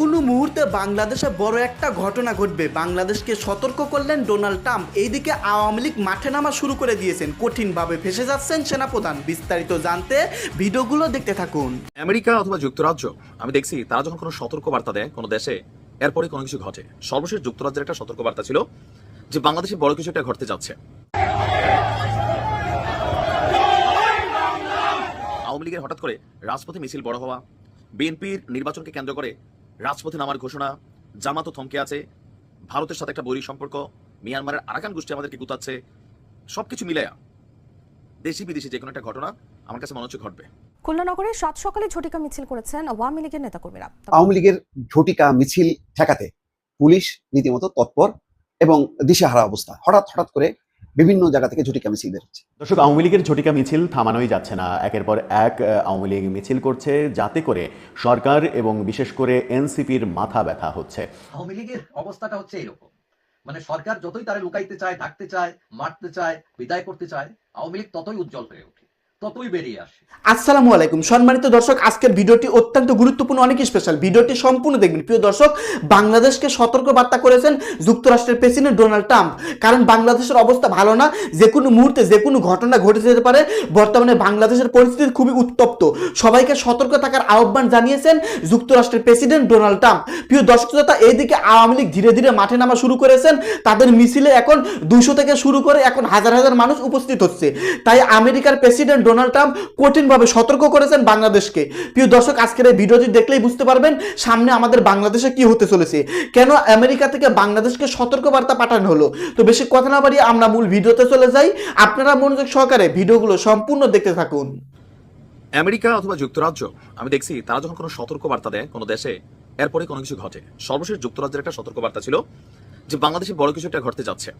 কোনো মুহূর্তে বাংলাদেশে বড় একটা ঘটনা ঘটবে। বাংলাদেশকে সতর্ক করলেন ডোনাল্ড ট্রাম্প। এইদিকে আওয়ামী লীগ মাঠে নামা শুরু করে দিয়েছেন। কঠিনভাবে ফেসে যাচ্ছেন সেনাপ্রধান। বিস্তারিত জানতে ভিডিওগুলো দেখতে থাকুন। আমেরিকা অথবা যুক্তরাজ্য, আমি দেখছি তারা যখন কোনো সতর্ক বার্তা দেয় কোনো দেশে, এরপরে কোনো কিছু ঘটে। সর্বশেষ যুক্তরাজ্যের একটা সতর্ক বার্তা ছিল যে বাংলাদেশে বড় কিছু একটা ঘটতে যাচ্ছে। আওয়ামী লীগের হঠাৎ করে রাজপথে মিছিল বড় হওয়া, বিএনপির নির্বাচনকে কেন্দ্র করে রাজপথে নামার ঘোষণা জামাতও থমকে আছে ভারতের সাথে একটা বৈরী সম্পর্ক মিয়ানমারের আরাকান গোষ্ঠী আমাদেরকে গুতাচ্ছে সবকিছু মিলায়া দেশি বিদেশি যে কোনো একটা ঘটনা আমার কাছে মনে হচ্ছে ঘটবে। খুলনা নগরে সাত সকালে ঝটিকা মিছিল করেছেন আওয়ামী লীগের নেতাকর্মীরা। আওয়ামী লীগের ঝটিকা মিছিল ঠেকাতে পুলিশ রীতিমতো তৎপর এবং দিশেহারা অবস্থা। হঠাৎ হঠাৎ করে বিভিন্ন জায়গা থেকে ঝটিকা মিছিল বের হচ্ছে দর্শক আওয়ামী লীগের ঝটিকা মিছিল থামানোই যাচ্ছে না। একের পর এক আওয়ামী লীগ মিছিল করছে যাতে করে সরকার এবং বিশেষ করে এনসিপির মাথা ব্যথা হচ্ছে। আওয়ামী লীগের অবস্থাটা হচ্ছে এরকম। মানে সরকার যতই তারা লুকাইতে চায় ঢাকতে চায় মারতে চায় বিদায় করতে চায় আওয়ামী লীগ ততই উজ্জ্বল হয়ে ওঠে। ততই বেরিয়ে আসে। আসসালামু আলাইকুম। সম্মানিত দর্শক, আজকের ভিডিওটি অত্যন্ত গুরুত্বপূর্ণ, অনেক স্পেশাল ভিডিওটি সম্পূর্ণ দেখবেন। প্রিয় দর্শক, বাংলাদেশকে সতর্ক বার্তা করেছেন যুক্তরাষ্ট্রের প্রেসিডেন্ট ডোনাল্ড ট্রাম্প। কারণ বাংলাদেশের অবস্থা ভালো না, যে কোনো মুহূর্তে, যে কোনো ঘটনা ঘটে যেতে পারে। বর্তমানে বাংলাদেশের পরিস্থিতি খুবই উত্তপ্ত। সবাইকে সতর্ক থাকার আহ্বান জানিয়েছেন যুক্তরাষ্ট্রের প্রেসিডেন্ট ডোনাল্ড ট্রাম্প। প্রিয় দর্শক শ্রোতা এইদিকে আওয়ামী লীগ ধীরে ধীরে মাঠে নামা শুরু করেছেন। তাদের মিছিলে এখন দুশো থেকে শুরু করে এখন হাজার হাজার মানুষ উপস্থিত হচ্ছে। তাই আমেরিকার প্রেসিডেন্ট ডোনাল্ড ট্রাম্প কঠিনভাবে সতর্ক করেছেন বাংলাদেশকে। প্রিয় দর্শক, আজকের এই ভিডিওটি দেখলেই বুঝতে পারবেন সামনে আমাদের বাংলাদেশে কি হতে চলেছে। কেন আমেরিকা থেকে বাংলাদেশকে সতর্ক বার্তা পাঠানো হলো? তো বেশি কথা না বাড়িয়ে আমরা মূল ভিডিওতে চলে যাই। আপনারা মনোযোগ সহকারে ভিডিওগুলো সম্পূর্ণ দেখতে থাকুন। আমেরিকা অথবা যুক্তরাজ্য, আমি দেখছি তারা যখন কোনো সতর্ক বার্তা দেয় কোনো দেশে, এরপরে কোনো কিছু ঘটে। সর্বশেষ যুক্তরাজ্যের একটা সতর্ক বার্তা ছিল যে বাংলাদেশে বড় কিছু একটা ঘটতে যাচ্ছে।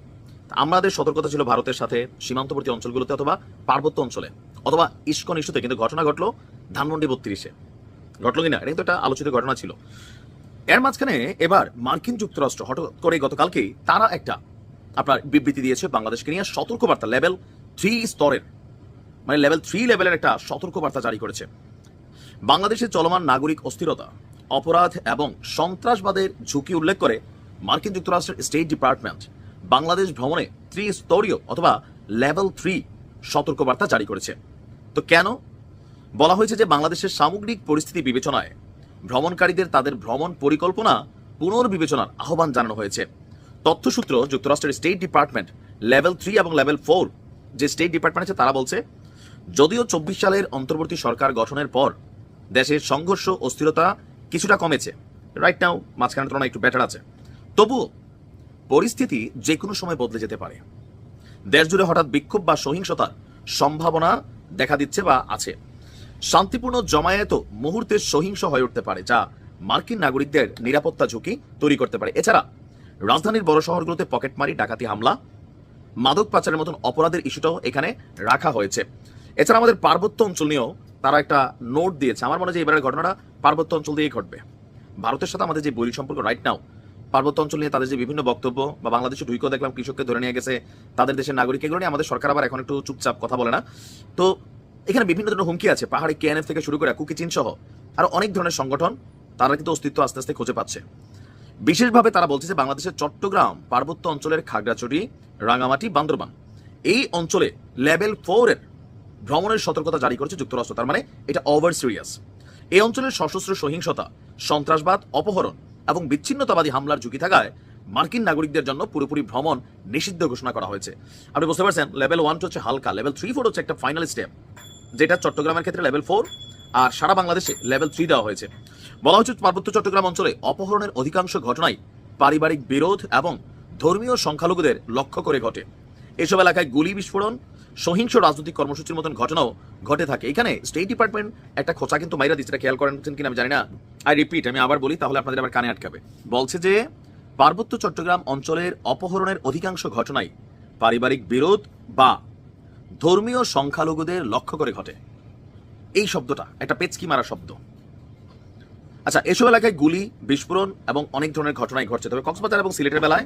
আমাদের সতর্কতা ছিল ভারতের সাথে সীমান্তবর্তী অঞ্চলগুলোতে অথবা পার্বত্য অঞ্চলে। অথবা ইস্কন ইস্যুতে, কিন্তু ঘটনা ঘটলো ধানমন্ডি বত্রিশে। ঘটলো কিনা? এটা কিন্তু একটা আলোচিত ঘটনা ছিল। এর মাঝখানে এবার মার্কিন যুক্তরাষ্ট্র হঠাৎ করে গতকালকেই তারা একটা আপনার বিবৃতি দিয়েছে বাংলাদেশকে নিয়ে সতর্কবার্তা, লেভেল থ্রি স্তরের মানে লেভেল থ্রি লেভেলের একটা সতর্কবার্তা জারি করেছে। বাংলাদেশের চলমান নাগরিক অস্থিরতা, অপরাধ এবং সন্ত্রাসবাদের ঝুঁকি উল্লেখ করে মার্কিন যুক্তরাষ্ট্রের স্টেট ডিপার্টমেন্ট বাংলাদেশ ভ্রমণে ত্রিস্তরীয় অথবা লেভেল থ্রি সতর্কবার্তা জারি করেছে। তো কেন? বলা হয়েছে যে বাংলাদেশের সামগ্রিক পরিস্থিতি বিবেচনায় ভ্রমণকারীদের তাদের ভ্রমণ পরিকল্পনা পুনর্বিবেচনার আহ্বান জানানো হয়েছে। তথ্যসূত্র যুক্তরাষ্ট্রের স্টেট ডিপার্টমেন্ট লেভেল থ্রি এবং লেভেল ফোর যে স্টেট ডিপার্টমেন্ট আছে, তারা বলছে, যদিও চব্বিশ সালের অন্তর্বর্তী সরকার গঠনের পর দেশের সংঘর্ষ অস্থিরতা কিছুটা কমেছে। রাইট নাও মাঝখানে তুলনায় একটু বেটার আছে। তবুও পরিস্থিতি যে কোনো সময় বদলে যেতে পারে। দেশ জুড়ে হঠাৎ বিক্ষোভ বা সহিংসতার সম্ভাবনা দেখা দিচ্ছে বা আছে। শান্তিপূর্ণ জমায়েত মুহূর্তে সহিংস হয়ে উঠতে পারে, যা মার্কিন নাগরিকদের নিরাপত্তা ঝুঁকি তৈরি করতে পারে। এছাড়া, রাজধানীর বড় শহরগুলোতে পকেটমারি, ডাকাতি, হামলা, মাদক পাচারের মতন অপরাধের ইস্যুটাও এখানে রাখা হয়েছে। এছাড়া আমাদের পার্বত্য অঞ্চল নিয়েও তারা একটা নোট দিয়েছে। আমার মনে হয় যে এবারের ঘটনাটা পার্বত্য অঞ্চল দিয়েই ঘটবে। ভারতের সাথে আমাদের যে বৈরী সম্পর্ক রাইট নাও পার্বত্য অঞ্চল নিয়ে তাদের যে বিভিন্ন বক্তব্য বা বাংলাদেশে ঢুইকেও দেখলাম কৃষককে ধরে নিয়ে গেছে, তাদের দেশের নাগরিক, এগুলো নিয়ে আমাদের সরকার আবার এখন একটু চুপচাপ কথা বলে না। তো এখানে বিভিন্ন ধরনের হুমকি আছে, পাহাড়ে কেএনএফ থেকে শুরু করে কুকি চীন সহ আরও অনেক ধরনের সংগঠন, তারা কিন্তু অস্তিত্ব আস্তে আস্তে খুঁজে পাচ্ছে। বিশেষভাবে তারা বলছে যে বাংলাদেশের চট্টগ্রাম পার্বত্য অঞ্চলের খাগড়াছড়ি, রাঙামাটি, বান্দরবান, এই অঞ্চলে লেভেল ফোর এর ভ্রমণের সতর্কতা জারি করেছে যুক্তরাষ্ট্র, তার মানে এটা ওভার সিরিয়াস এই অঞ্চলের সশস্ত্র সহিংসতা, সন্ত্রাসবাদ, অপহরণ এবং বিচ্ছিন্নতাবাদী হামলার ঝুঁকি থাকায় মার্কিন নাগরিকদের জন্য পুরোপুরি ভ্রমণ নিষিদ্ধ ঘোষণা করা হয়েছে। আপনি বুঝতে পারছেন, লেভেল ওয়ান হচ্ছে হালকা, লেভেল থ্রি, ফোর হচ্ছে একটা ফাইনাল স্টেপ যেটা চট্টগ্রামের ক্ষেত্রে লেভেল ফোর আর সারা বাংলাদেশে লেভেল থ্রি দেওয়া হয়েছে। বলা হচ্ছে পার্বত্য চট্টগ্রাম অঞ্চলে অপহরণের অধিকাংশ ঘটনাই পারিবারিক বিরোধ এবং ধর্মীয় সংখ্যালঘুদের লক্ষ্য করে ঘটে। এসব এলাকায় গুলি বিস্ফোরণ সহিংস রাজনৈতিক কর্মসূচির মতন ঘটনাও ঘটে থাকে। এখানে স্টেট ডিপার্টমেন্ট একটা খোঁচা কিন্তু মাইরা দিচ্ছে এটা খেয়াল করেন কিনা আমি জানি না। আই রিপিট আমি আবার বলি, তাহলে আপনাদের আবার কানে আটকাবে। বলছে যে, পার্বত্য চট্টগ্রাম অঞ্চলের অপহরণের অধিকাংশ ঘটনাই পারিবারিক বিরোধ বা ধর্মীয় সংখ্যালঘুদের লক্ষ্য করে ঘটে। এই শব্দটা, একটা পেচকি মারা শব্দ। আচ্ছা এসব এলাকায় গুলি, বিস্ফোরণ এবং অনেক ধরনের ঘটনাই ঘটছে। তবে কক্সবাজার এবং সিলেটের বেলায়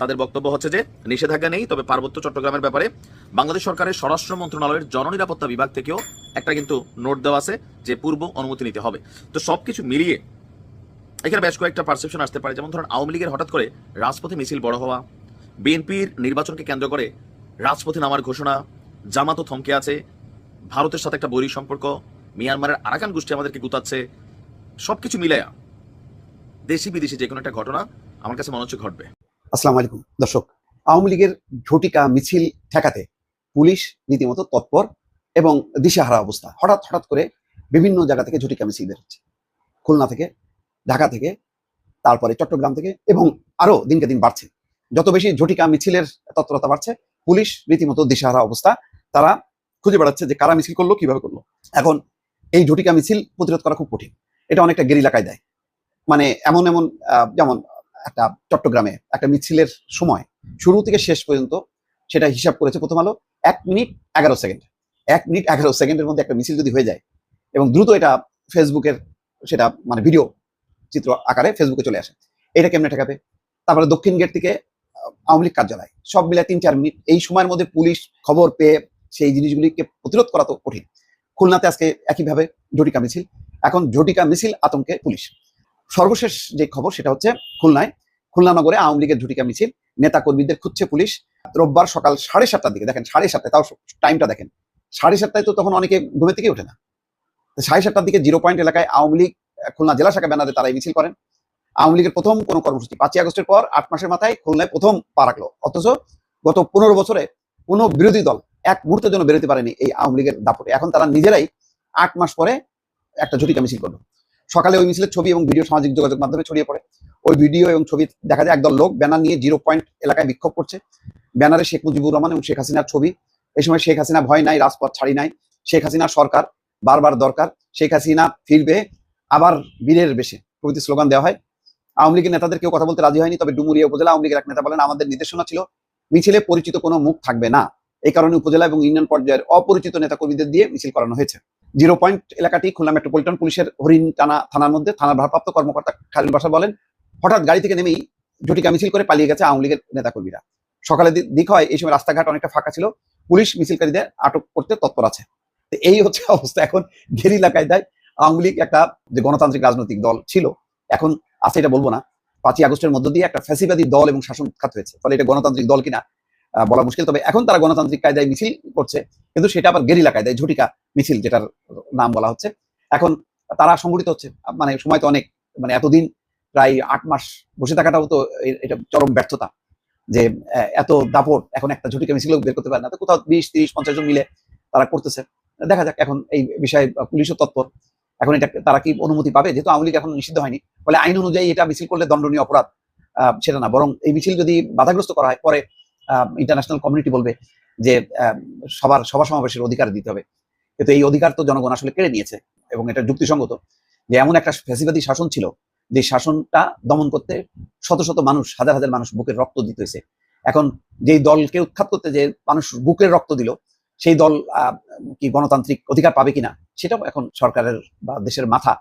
তাদের বক্তব্য হচ্ছে যে, নিষেধাজ্ঞা নেই, তবে পার্বত্য চট্টগ্রামের ব্যাপারে বাংলাদেশ সরকারের স্বরাষ্ট্র মন্ত্রণালয়ের জননিরাপত্তা বিভাগ থেকেও একটা কিন্তু নোট দেওয়া আছে যে, পূর্ব অনুমতি নিতে হবে। তো সবকিছু মিলিয়ে এখানে বেশ কয়েকটা পারসেপশন আসতে পারে। যেমন ধরুন, আওয়ামী লীগের হঠাৎ করে রাজপথে মিছিল বড় হওয়া, বিএনপির নির্বাচনকে কেন্দ্র করে রাজপথে নামার ঘোষণা, জামাতও থমকে আছে, ভারতের সাথে একটা বৈরী সম্পর্ক, মিয়ানমারের আরাকান গোষ্ঠী আমাদেরকে গুতাচ্ছে সবকিছু মিলায়া দেশি বিদেশি যে কোনো একটা ঘটনা আমার কাছে মনে হচ্ছে ঘটবে। আসসালামু আলাইকুম, দর্শক। আওয়ামী লীগের ঝটিকা মিছিল ঠেকাতে পুলিশ রীতিমতো তৎপর এবং দিশাহারা অবস্থা। হঠাৎ হঠাৎ করে বিভিন্ন জায়গা থেকে ঝটিকা মিছিল বের হচ্ছে। খুলনা থেকে, ঢাকা থেকে, তারপরে চট্টগ্রাম থেকে এবং আরও দিনকে দিন বাড়ছে। যত বেশি ঝটিকা মিছিলের তৎপরতা বাড়ছে, পুলিশ রীতিমতো দিশাহারা অবস্থা। তারা খুঁজে বেড়াচ্ছে যে কারা মিছিল করল, কীভাবে করল। এখন এই ঝটিকা মিছিল প্রতিরোধ করা খুব কঠিন। এটা অনেকটা গেরিলা কায়দায়। মানে এমন এমন যেমন একটা চট্টগ্রামে একটা মিছিলের সময়, শুরু থেকে শেষ পর্যন্ত সেটা হিসাব করেছে প্রথম আলো এক মিনিট এগারো সেকেন্ড। এক মিনিট এগারো সেকেন্ডের মধ্যে একটা মিছিল যদি হয়ে যায় এবং দ্রুত এটা ফেসবুকের সেটা মানে ভিডিও চিত্র আকারে ফেসবুকে চলে আসে, এটা কেমনে ঠেকাবে? তারপরে দক্ষিণ গেট থেকে আওয়ামী লীগ কার্যালয়, সব মিলে তিন চার মিনিট। এই সময়ের মধ্যে পুলিশ খবর পেয়ে সেই জিনিসগুলিকে প্রতিরোধ করা তো কঠিন। খুলনাতে আজকে একইভাবে জটিকা মিছিল। এখন জটিকা মিছিল আতঙ্কে পুলিশ। সর্বশেষ যে খবর সেটা হচ্ছে খুলনায়। খুলনা নগরে আওয়ামী লীগের ঝুটিকা মিছিল। নেতা কর্মীদের খুঁজছে পুলিশ। রোববার সকাল সাড়ে সাতটার দিকে, দেখেন সাড়ে সাতটায়, তাও টাইমটা দেখেন। সাড়ে সাতটায় তো তখন অনেকে ঘুমের থেকে ওঠে না। সাড়ে সাতটার দিকে জিরো পয়েন্ট এলাকায় আওয়ামী লীগ, খুলনা জেলা শাখা ব্যানারে তারা এই মিছিল করেন। আওয়ামী লীগের প্রথম কোনো কর্মসূচি পাঁচই আগস্টের পর আট মাসের মাথায় খুলনায় প্রথম পা রাখল। অথচ গত পনেরো বছরে কোনো বিরোধী দল এক মুহূর্তের জন্য বেরোতে পারেনি এই আওয়ামী লীগের দাপটে। এখন তারা নিজেরাই আট মাস পরে একটা ঝটিকা মিছিল করল সকালে ওই মিছিলের ছবি এবং ভিডিও সামাজিক যোগাযোগ মাধ্যমে ছড়িয়ে পড়ে। ওই ভিডিও এবং ছবি দেখা যায় একদল লোক ব্যানার নিয়ে জিরো পয়েন্ট এলাকায় বিক্ষোভ করছে। ব্যানারে শেখ মুজিবুর রহমান এবং শেখ হাসিনার ছবি। এই সময় শেখ হাসিনা ভয় নাই, রাজপথ ছাড়ি নাই। শেখ হাসিনা সরকার, বারবার দরকার। শেখ হাসিনা ফিরবে আবার বীরের বেশে, প্রভৃতি স্লোগান দেওয়া হয়। আওয়ামী লীগের নেতাদের কেউ কথা বলতে রাজি হয়নি, তবে ডুমুরিয়া উপজেলা আওয়ামী লীগের এক নেতা বলেন, আমাদের নির্দেশনা ছিল, মিছিলে পরিচিত কোনো মুখ থাকবে না। এই কারণে উপজেলা এবং ইউনিয়ন পর্যায়ের অপরিচিত নেতা কর্মীদের দিয়ে মিছিল করানো হয়েছে। জিরো পয়েন্ট এলাকাটি খুলনা মেট্রোপলিটন পুলিশের হরিণ টানা থানার মধ্যে থানার ভারপ্রাপ্ত কর্মকর্তা খালিল বাসা বলেন, হঠাৎ গাড়ি থেকে নেমেই জটিকা মিছিল করে পালিয়ে গেছে আওয়ামী লীগের নেতাকর্মীরা। সকালে দিক হয় এই সময় রাস্তাঘাট অনেকটা ফাঁকা ছিল, পুলিশ মিছিলকারীদের আটক করতে তৎপর আছে। এই হচ্ছে অবস্থা। এখন গেরিলা কায়দায় আওয়ামী লীগ একটা যে গণতান্ত্রিক রাজনৈতিক দল ছিল, এখন আছে এটা বলব না। পাঁচই আগস্টের মধ্য দিয়ে একটা ফ্যাসিবাদী দল এবং শাসন খাত হয়েছে। ফলে এটা গণতান্ত্রিক দল কিনা বলা মুশকিল। তবে এখন তারা গণতান্ত্রিক কায়দায় মিছিল করছে, কিন্তু সেটা আবার গেরিলা কায়দায়, ঝটিকা মিছিল যেটার নাম বলা হচ্ছে। এখন তারা সংগঠিত হচ্ছে মানে সময় তো অনেক মানে এতদিন প্রায় আট মাস বসে থাকাটাও তো এটা চরম ব্যর্থতা যে এত দাপট, এখন একটা ঝটিকা মিছিল বের করতে পারে না। তো কোথাও বিশ, তিরিশ, পঞ্চাশ জন মিলে তারা করতেছে। দেখা যাক এখন এই বিষয়ে পুলিশও তৎপর। এখন এটা তারা কি অনুমতি পাবে? যেহেতু আওয়ামী লীগ এখন নিষিদ্ধ হয়নি, ফলে আইন অনুযায়ী এটা মিছিল করলে দণ্ডনীয় অপরাধ সেটা না। বরং এই মিছিল যদি বাধাগ্রস্ত করা হয়, পরে ইন্টারন্যাশনাল কমিউনিটি বলবে যে সবার সভা সমাবেশের অধিকার দিতে হবে। কিন্তু এই অধিকার তো জনগণ আসলে কেড়ে নিয়েছে এবং এটা যুক্তিসঙ্গত যে এমন একটা ফ্যাসিবাদী শাসন ছিল, যে শাসনটা দমন করতে শত শত মানুষ, হাজার হাজার মানুষ বুকের রক্ত দিতে হয়েছে এখন যেই দলকে উৎখাত করতে যে মানুষ বুকের রক্ত দিল, সেই দল কি গণতান্ত্রিক অধিকার পাবে কিনা, সেটাও এখন সরকারের বা দেশের মাথা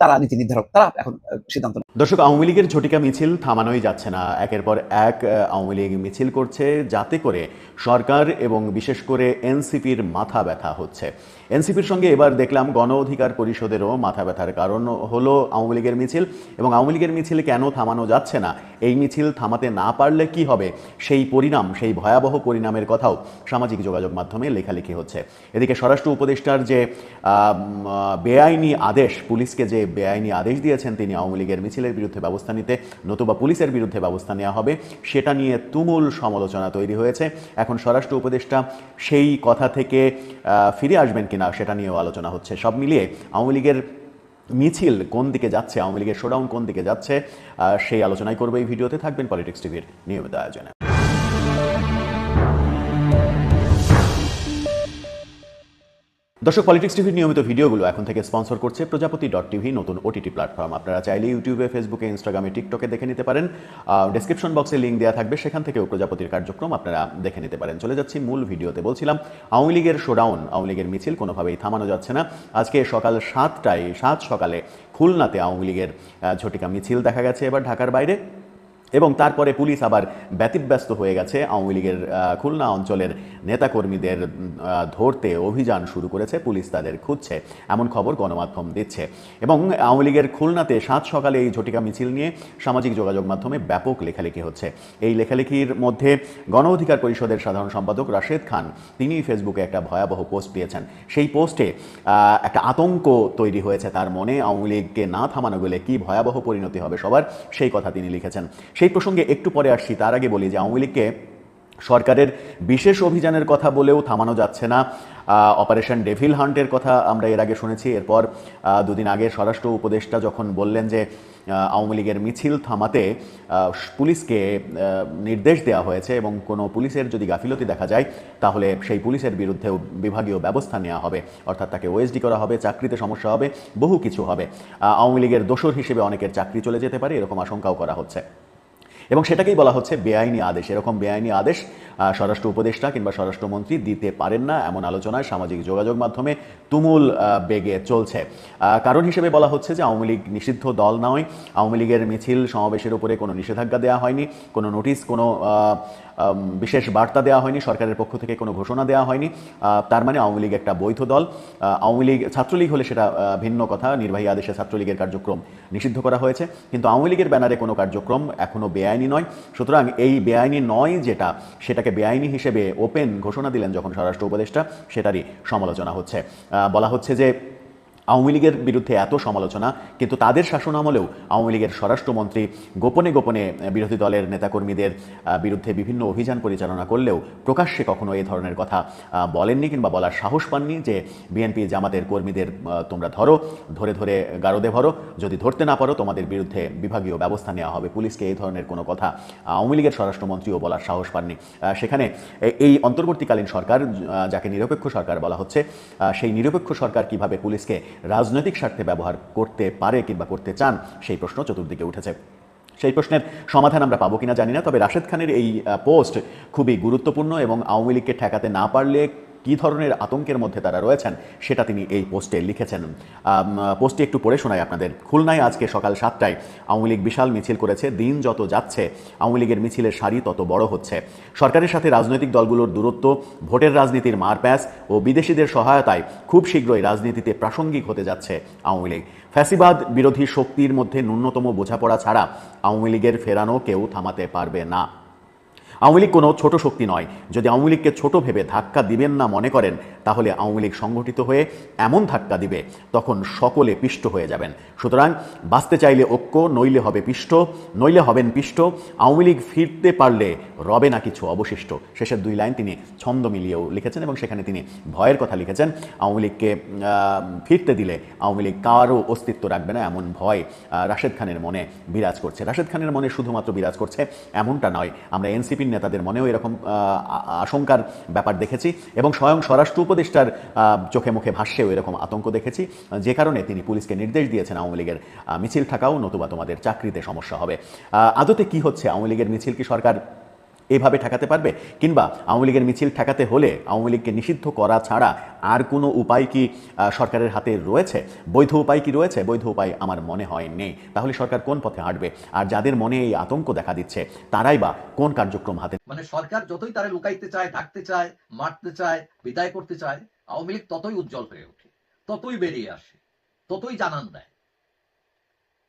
তারা নীতি নির্ধারক, তারা এখন সিদ্ধান্ত। দর্শক, আওয়ামী লীগের ঝটিকা মিছিল থামানোই যাচ্ছে না একের পর এক আওয়ামী লীগ মিছিল করছে, যাতে করে সরকার এবং বিশেষ করে এনসিপির মাথা ব্যথা হচ্ছে এনসিপির সঙ্গে এবার দেখলাম গণ অধিকার পরিষদেরও মাথা ব্যথার কারণ হলো আওয়ামী লীগের মিছিল এবং আওয়ামী লীগের মিছিল কেন থামানো যাচ্ছে না? এই মিছিল থামাতে না পারলে কি হবে? সেই পরিণাম, সেই ভয়াবহ পরিণামের কথাও সামাজিক যোগাযোগ মাধ্যমে লেখালেখি হচ্ছে। এদিকে স্বরাষ্ট্র উপদেষ্টার যে বেআইনি আদেশ, পুলিশকে যে বেআইনি আদেশ দিয়েছেন তিনি আওয়ামী লীগের মিছিলের বিরুদ্ধে ব্যবস্থা নিতে, নতুবা পুলিশের বিরুদ্ধে ব্যবস্থা নেওয়া হবে, সেটা নিয়ে তুমুল সমালোচনা তৈরি হয়েছে। এখন স্বরাষ্ট্র উপদেষ্টা সেই কথা থেকে ফিরে আসবেন কিনা সেটা নিয়েও আলোচনা হচ্ছে। সব মিলিয়ে আওয়ামী লীগের মিছিল কোন দিকে যাচ্ছে, আওয়ামী লীগের শোডাউন কোন দিকে যাচ্ছে সেই আলোচনাই করবে এই ভিডিওতে। থাকবেন পলিটিক্স টিভির নিয়মিত আয়োজনে। দর্শক পলিটিক্স টিভির নিয়মিত ভিডিওগুলো এখন থেকে স্পন্সর করছে প্রজাপতি ডট টিভি, নতুন ওটিটি প্ল্যাটফর্ম আপনারা চাইলে ইউটিউবে ফেসবুকে ইনস্টাগ্রামে টিকটকে দেখে নিতে পারেন। ডেসক্রিপশন বক্সে লিঙ্ক দেওয়া থাকবে, সেখান থেকেও প্রজাপতির কার্যক্রম আপনারা দেখে নিতে পারেন। চলে যাচ্ছি মূল ভিডিওতে। বলছিলাম, আওয়ামী লীগের শোডাউন আওয়ামী লীগের মিছিল কোনোভাবেই থামানো যাচ্ছে না। আজকে সকাল সাতটায়, সাত সকালে খুলনাতে আওয়ামী লীগের ঝটিকা মিছিল দেখা গেছে। এবার ঢাকার বাইরে এবং তারপরে পুলিশ আবার ব্যতিব্যস্ত হয়ে গেছে। আওয়ামী লীগের খুলনা অঞ্চলের নেতাকর্মীদের ধরতে অভিযান শুরু করেছে। পুলিশ তাদের খুঁজছে, এমন খবর গণমাধ্যম দিচ্ছে। এবং আওয়ামী লীগের খুলনাতে সাত সকালে এই ঝটিকা মিছিল নিয়ে সামাজিক যোগাযোগ মাধ্যমে ব্যাপক লেখালেখি হচ্ছে। এই লেখালেখির মধ্যে গণ অধিকার পরিষদের সাধারণ সম্পাদক রাশেদ খান, তিনি ফেসবুকে একটা ভয়াবহ পোস্ট দিয়েছেন। সেই পোস্টে একটা আতঙ্ক তৈরি হয়েছে তার মনে। আওয়ামী লীগকে না থামানো গেলে কি ভয়াবহ পরিণতি হবে সবার, সেই কথা তিনি লিখেছেন। সেই প্রসঙ্গে একটু পরে আসছি। তার আগে বলি যে আওয়ামী লীগকে সরকারের বিশেষ অভিযানের কথা বলেও থামানো যাচ্ছে না। অপারেশন ডেভিল হান্টের কথা আমরা এর আগে শুনেছি। এরপর দুদিন আগে স্বরাষ্ট্র উপদেষ্টা যখন বললেন যে আওয়ামী লীগের মিছিল থামাতে পুলিশকে নির্দেশ দেওয়া হয়েছে এবং কোনো পুলিশের যদি গাফিলতি দেখা যায়, তাহলে সেই পুলিশের বিরুদ্ধেও বিভাগীয় ব্যবস্থা নেওয়া হবে। অর্থাৎ তাকে ওএসডি করা হবে, চাকরিতে সমস্যা হবে, বহু কিছু হবে। আওয়ামী লীগের দোষর হিসেবে অনেকের চাকরি চলে যেতে পারে, এরকম আশঙ্কাও করা হচ্ছে। এবং সেটাকেই বলা হচ্ছে বেআইনি আদেশ। এরকম বেআইনি আদেশ স্বরাষ্ট্র উপদেষ্টা কিংবা স্বরাষ্ট্রমন্ত্রী দিতে পারেন না এমন আলোচনায় সামাজিক যোগাযোগ মাধ্যমে তুমুল বেগে চলছে। কারণ হিসেবে বলা হচ্ছে যে আওয়ামী লীগ নিষিদ্ধ দল নয়। আওয়ামী লীগের মিছিল সমাবেশের উপরে কোনো নিষেধাজ্ঞা দেওয়া হয়নি, কোনো নোটিশ, কোনো বিশেষ বার্তা দেওয়া হয়নি, সরকারের পক্ষ থেকে কোনো ঘোষণা দেওয়া হয়নি। তার মানে আওয়ামী লীগ একটা বৈধ দল। আওয়ামী লীগ, ছাত্রলীগ হলে সেটা ভিন্ন কথা। নির্বাহী আদেশে ছাত্রলীগের কার্যক্রম নিষিদ্ধ করা হয়েছে। কিন্তু আওয়ামী লীগের ব্যানারে কোনো কার্যক্রম এখনও বেআইনি নয়। সুতরাং এই বেআইনি নয় যেটা, সেটাকে বেআইনি হিসেবে ওপেন ঘোষণা দিলেন যখন স্বরাষ্ট্র উপদেষ্টা, সেটারই সমালোচনা হচ্ছে। বলা হচ্ছে যে আওয়ামী লীগের বিরুদ্ধে এত সমালোচনা, কিন্তু তাদের শাসন আমলেও আওয়ামী লীগের স্বরাষ্ট্রমন্ত্রী গোপনে গোপনে বিরোধী দলের নেতাকর্মীদের বিরুদ্ধে বিভিন্ন অভিযান পরিচালনা করলেও প্রকাশ্যে কখনো এই ধরনের কথা বলেননি কিংবা বলার সাহস পাননি যে বিএনপি জামাতের কর্মীদের তোমরা ধরো, ধরে ধরে গারদে ভরো, যদি ধরতে না পারো তোমাদের বিরুদ্ধে বিভাগীয় ব্যবস্থা নেওয়া হবে। পুলিশকে এই ধরনের কোনো কথা আওয়ামী লীগের স্বরাষ্ট্রমন্ত্রীও বলার সাহস পাননি। সেখানে এই অন্তর্বর্তীকালীন সরকার যাকে নিরপেক্ষ সরকার বলা হচ্ছে সেই নিরপেক্ষ সরকার কীভাবে পুলিশকে রাজনৈতিক স্বার্থে ব্যবহার করতে পারে কিংবা করতে চান, সেই প্রশ্ন চতুর্দিকে উঠেছে। সেই প্রশ্নের সমাধান আমরা পাবো কিনা জানি না, তবে রাশেদ খানের এই পোস্ট খুবই গুরুত্বপূর্ণ এবং আওয়ামী লীগকে ঠেকাতে না পারলে কী ধরনের আতঙ্কের মধ্যে তারা রয়েছেন, সেটা তিনি এই পোস্টে লিখেছেন। পোস্টটি একটু পড়ে শোনাই আপনাদের। খুলনায় আজকে সকাল সাতটায় আওয়ামী লীগ বিশাল মিছিল করেছে, দিন যত যাচ্ছে, আওয়ামী লীগের মিছিলের সারি তত বড় হচ্ছে। সরকারের সাথে রাজনৈতিক দলগুলোর দূরত্ব, ভোটের রাজনীতির মারপ্যাচ ও বিদেশিদের সহায়তায় খুব শীঘ্রই রাজনীতিতে প্রাসঙ্গিক হতে যাচ্ছে আওয়ামী লীগ। ফ্যাসিবাদ বিরোধী শক্তির মধ্যে ন্যূনতম বোঝাপড়া ছাড়া আওয়ামী লীগের ফেরানো কেউ থামাতে পারবে না। আওয়ামী লীগ কোনো ছোট শক্তি নয়। যদি আওয়ামী লীগকে ছোট ভেবে ধাক্কা দিবেন না মনে করেন, তাহলে আওয়ামী লীগ সংগঠিত হয়ে এমন ধাক্কা দিবে, তখন সকলে পিষ্ট হয়ে যাবেন। সুতরাং বাঁচতে চাইলে ঐক্য, নইলে হবে পিষ্ট। নইলে হবেন পিষ্ট। আওয়ামী লীগ ফিরতে পারলে রবে না কিছু অবশিষ্ট। শেষের দুই লাইন তিনি ছন্দ মিলিয়েও লিখেছেন এবং সেখানে তিনি ভয়ের কথা লিখেছেন। আওয়ামী লীগকে ফিরতে দিলে আওয়ামী লীগ কারও অস্তিত্ব রাখবে না, এমন ভয় রাশেদ খানের মনে বিরাজ করছে। রাশেদ খানের মনে শুধুমাত্র বিরাজ করছে এমনটা নয়। আমরা এনসিপির নেতাদের মনেও এরকম আশঙ্কার ব্যাপার দেখেছি এবং স্বয়ং স্বরাষ্ট্র উপদেষ্টার চোখে মুখে ভাষ্যেও এরকম আতঙ্ক দেখেছি। যে কারণে তিনি পুলিশকে নির্দেশ দিয়েছেন আওয়ামী লীগের মিছিল থাকাও নতুবা তোমাদের চাকরিতে সমস্যা হবে। আদতে কি হচ্ছে? আওয়ামী লীগের মিছিল কি সরকার এভাবে ঠেকাতে পারবে? কিংবা আওয়ামী লীগের মিছিল ঠেকাতে হলে আওয়ামী লীগকে নিষিদ্ধ করা ছাড়া আর কোনো উপায় কি সরকারের হাতে রয়েছে? বৈধ উপায় কি রয়েছে? বৈধ উপায় আমার মনে হয় নেই। তাহলে সরকার কোন পথে হাঁটবে? আর যাদের মনে এই আতঙ্ক দেখা দিচ্ছে, তারাই বা কোন কার্যক্রম হাতে মানে সরকার যতই তারা লুকাইতে চায়, ঢাকতে চায়, মারতে চায়, বিদায় করতে চায়, আওয়ামী লীগ ততই উজ্জ্বল হয়ে ওঠে, ততই বেরিয়ে আসে, ততই জানান দেয়।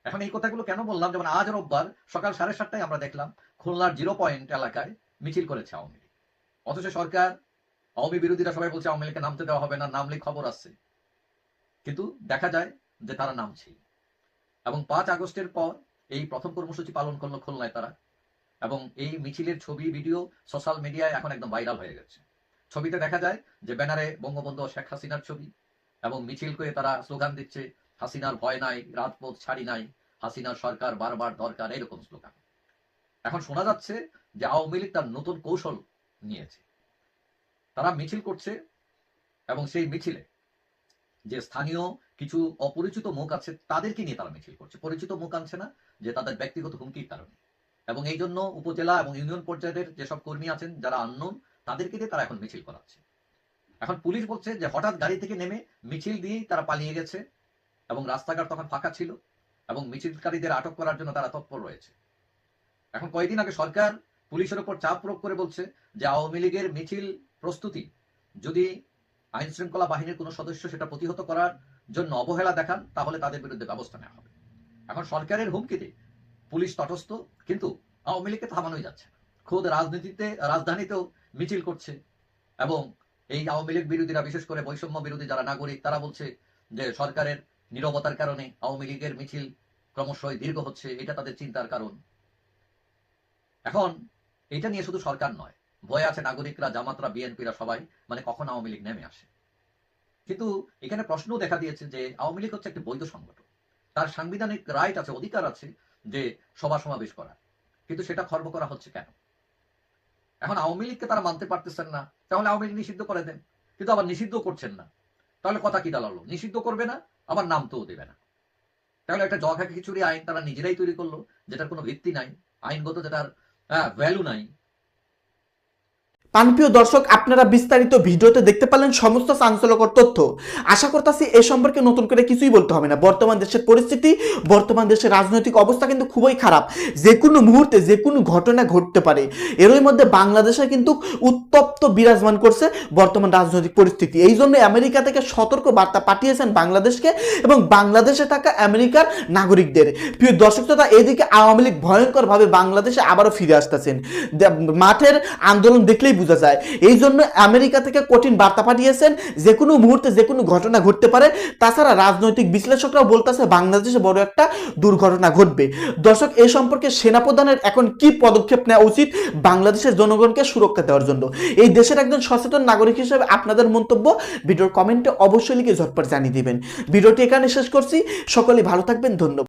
এখন এই কথাগুলো কেন বললাম? যেমন আজ রোববার সকাল সাড়ে সাতটায় আমরা দেখলাম খুলনার জিরো পয়েন্ট এলাকায় মিছিল করেছে আওয়ামী লীগ। অথচ সরকার, আওয়ামী বিরোধীরা সবাই বলছে আওয়ামী লীগকে নামতে দেওয়া হবে না নামলে খবর আসছে। কিন্তু দেখা যায় যে তারা নামছে এবং পাঁচ আগস্টের পর এই প্রথম কর্মসূচি পালন করল খুলনায় তারা। এবং এই মিছিলের ছবি, ভিডিও সোশ্যাল মিডিয়ায় এখন একদম ভাইরাল হয়ে গেছে। ছবিতে দেখা যায় যে ব্যানারে বঙ্গবন্ধু শেখ হাসিনার ছবি এবং মিছিল করে তারা স্লোগান দিচ্ছে, হাসিনার ভয় নাই, রাজপথ ছাড়ি নাই, হাসিনার সরকার বারবার দরকার এরকম স্লোগান। এখন শোনা যাচ্ছে যে আওয়ামী লীগ তার নতুন কৌশল নিয়েছে। তারা মিছিল করছে এবং সেই মিছিলে যে স্থানীয় কিছু অপরিচিত মুখ আছে, তাদেরকে নিয়ে তারা মিছিল করছে। পরিচিত মুখ আনছে না, যে তাদের ব্যক্তিগত হুমকির কারণে। এবং এই জন্য উপজেলা এবং ইউনিয়ন পর্যায়ের যেসব কর্মী আছেন, যারা আননোন, তাদেরকে দিয়ে তারা এখন মিছিল করাচ্ছে। এখন পুলিশ বলছে যে হঠাৎ গাড়ি থেকে নেমে মিছিল দিয়েই তারা পালিয়ে গেছে এবং রাস্তাঘাট তখন ফাঁকা ছিল এবং মিছিলকারীদের আটক করার জন্য তারা তৎপর রয়েছে। এখন কয়েকদিন আগে সরকার পুলিশের উপর চাপ প্রয়োগ করে বলছে যে আওয়ামী লীগের মিছিল প্রস্তুতি, যদি আইন শৃঙ্খলা বাহিনীর কোনো সদস্য সেটা প্রতিহত করার জন্য অবহেলা দেখান, তাহলে তাদের বিরুদ্ধে ব্যবস্থা নেওয়া হবে। এখন সরকারের হুমকিতে পুলিশ তটস্থ, কিন্তু আওয়ামী লীগকে থামানোই যাচ্ছে খোদ রাজনীতিতে, রাজধানীতেও মিছিল করছে এবং এই আওয়ামী লীগ বিরোধীরা, বিশেষ করে বৈষম্য বিরোধী যারা নাগরিক, তারা বলছে যে সরকারের নীরবতার কারণে আওয়ামী লীগের মিছিল ক্রমশই দীর্ঘ হচ্ছে, এটা তাদের চিন্তার কারণ। এখন, এটা নিয়ে শুধু সরকার নয়, ভয় আছে নাগরিকরা, জামাতরা, বিএনপিরা সবাই মানে কখন আওয়ামী লীগ নেমে আসে। কিন্তু এখানে প্রশ্নও দেখা দিয়েছে যে আওয়ামী লীগ হচ্ছে একটি বৈধ সংগঠন। তার সাংবিধানিক রাইট আছে, অধিকার আছে যে সভা সমাবেশ করার। কিন্তু সেটা খর্ব করা হচ্ছে কেন? এখন আওয়ামী লীগকে তারা মানতে পারতেছেন না, তাহলে আওয়ামী লীগ নিষিদ্ধ করে দেন। কিন্তু আবার নিষিদ্ধ করছেন না। তাহলে কথা কি দাঁড়াল? নিষিদ্ধ করবে না, আবার নামতেও দেবে না। তাহলে একটা জঘা খিচুড়ি আইন তারা নিজেরাই তৈরি করল, যেটার কোনো ভিত্তি নাই। আইনগত যেটার ভ্যালু নাই পানপ্রিয় দর্শক, আপনারা বিস্তারিত ভিডিওতে দেখতে পেলেন সমস্ত চাঞ্চল্যকর তথ্য। আশা করতেছি এ সম্পর্কে নতুন করে কিছুই বলতে হবে না। বর্তমান দেশের পরিস্থিতি, বর্তমান দেশের রাজনৈতিক অবস্থা কিন্তু খুবই খারাপ। যে কোনো মুহূর্তে যে কোনো ঘটনা ঘটতে পারে। এরই মধ্যে বাংলাদেশে কিন্তু উত্তপ্ত বিরাজমান করছে বর্তমান রাজনৈতিক পরিস্থিতি। এই জন্য আমেরিকা থেকে সতর্ক বার্তা পাঠিয়েছেন বাংলাদেশকে এবং বাংলাদেশে থাকা আমেরিকার নাগরিকদের। প্রিয় দর্শক তথা এদিকে আওয়ামী লীগ ভয়ঙ্করভাবে বাংলাদেশে আবারও ফিরে আসতেছেন। মাঠের আন্দোলন দেখলেই বোঝা যায়। এই জন্য আমেরিকা থেকে কঠিন বার্তা পাঠিয়েছেন, যে কোনো মুহূর্তে যে কোনো ঘটনা ঘটতে পারে। তাছাড়া রাজনৈতিক বিশ্লেষকরাও বলতেছে, বাংলাদেশে বড় একটা দুর্ঘটনা ঘটবে। দর্শক এই সম্পর্কে সেনাপ্রধানের এখন কি পদক্ষেপ নেওয়া উচিত? বাংলাদেশের জনগণকে সুরক্ষা দেওয়ার জন্য। এই দেশের একজন সচেতন নাগরিক হিসেবে আপনাদের মন্তব্য ভিডিওর কমেন্টে অবশ্যই লিখে ঝটপট জানিয়ে দিবেন। ভিডিওটি এখানে শেষ করছি। সকলেই ভালো থাকবেন, ধন্যবাদ।